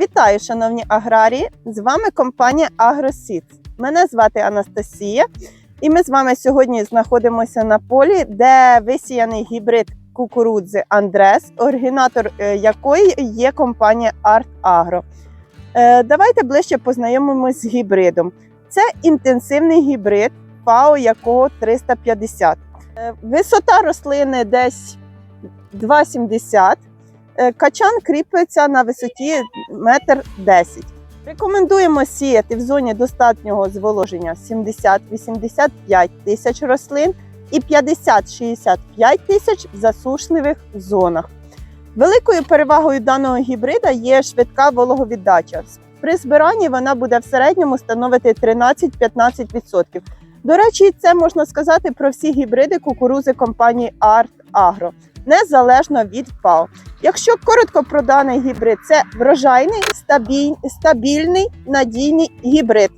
Вітаю, шановні аграрії! З вами компанія AgroSeeds. Мене звати Анастасія, і ми з вами сьогодні знаходимося на полі, де висіяний гібрид кукурудзи Андрес, оригінатор е, якої є компанія Art Agro. Е, Давайте ближче познайомимось з гібридом. Це інтенсивний гібрид, ФАО якого 350. Е, Висота рослини десь 2,70 Е, Качан кріпиться на висоті 1,10 м. Рекомендуємо сіяти в зоні достатнього зволоження 70-85 тисяч рослин і 50-65 тисяч в засушливих зонах. Великою перевагою даного гібрида є швидка вологовіддача. При збиранні вона буде в середньому становити 13-15%. До речі, це можна сказати про всі гібриди кукурузи компанії Art Agro, незалежно від пал. Якщо коротко про даний гібрид, це врожайний, стабіль- стабільний, надійний гібрид.